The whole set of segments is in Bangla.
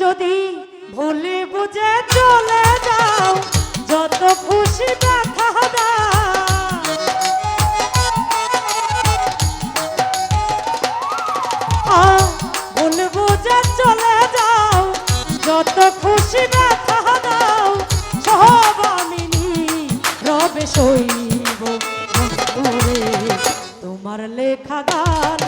যদি ভুলে বুঝে চলে যাও, যত খুশি দেখা দাও। ভুল বুঝে চলে যাও, যত খুশি দেখা দাও। সব আমি রবে সইব তোমার লেখা গান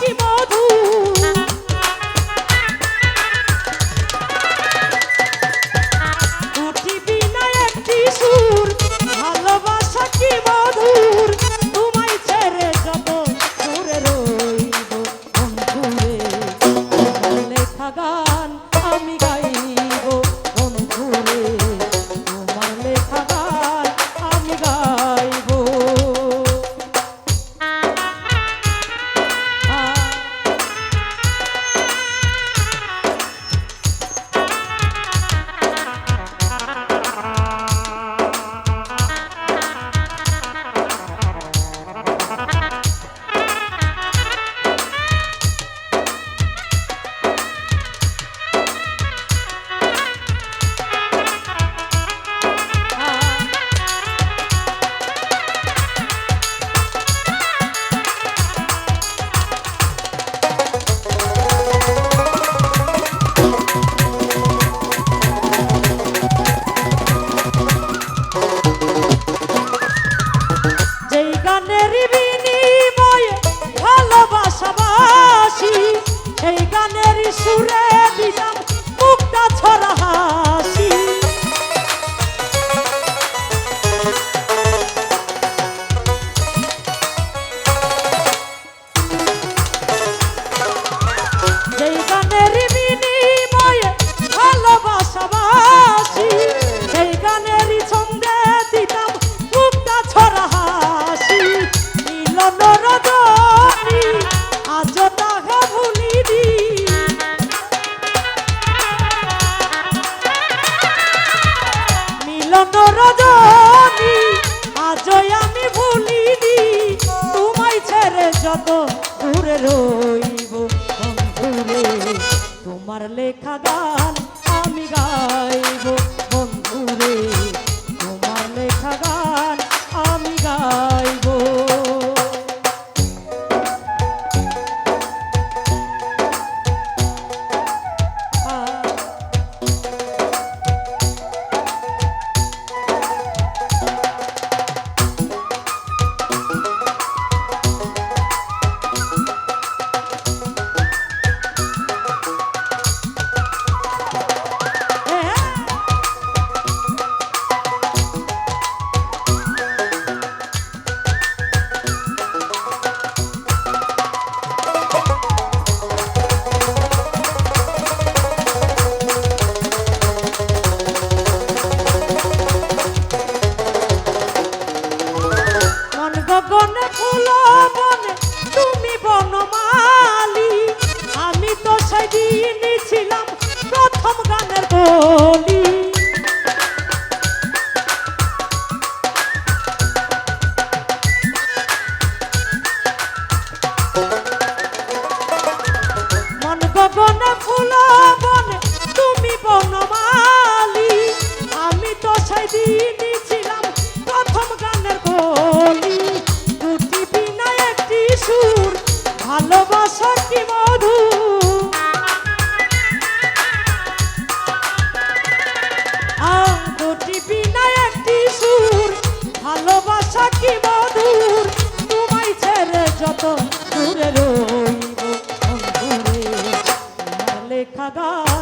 de modo ছোট আমি ভুলিনি তোমায় ছেড়ে যত দূরে রইব। তোমার লেখা গান আমি গাইব। বলি তোমার লেখা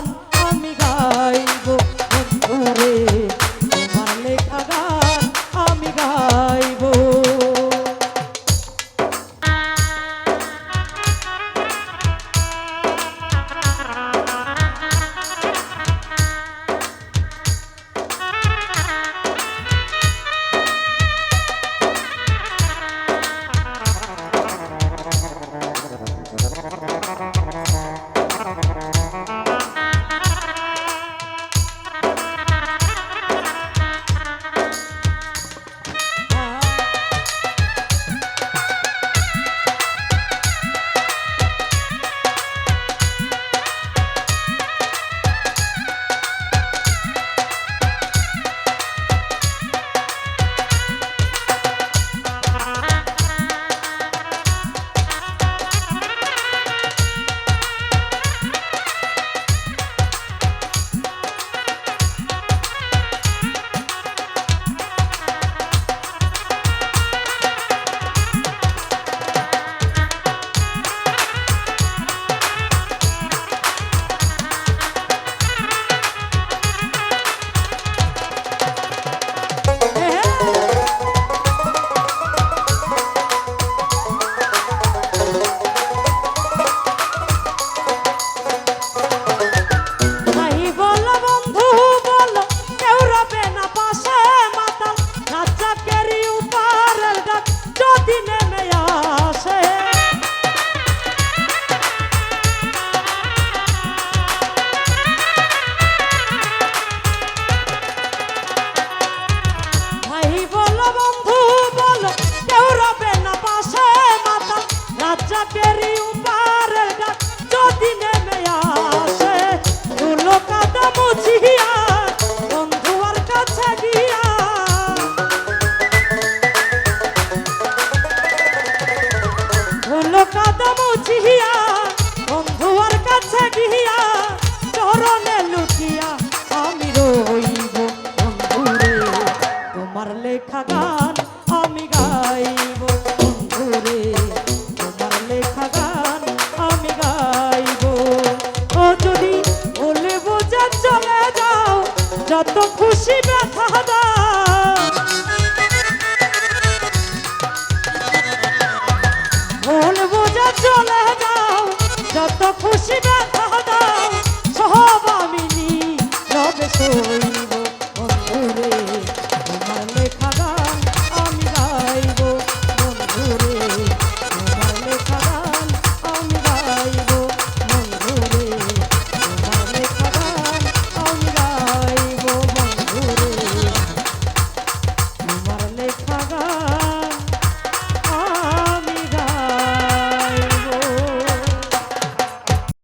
কাদা মুছিয়া বন্ধু আর কাছে গিয়া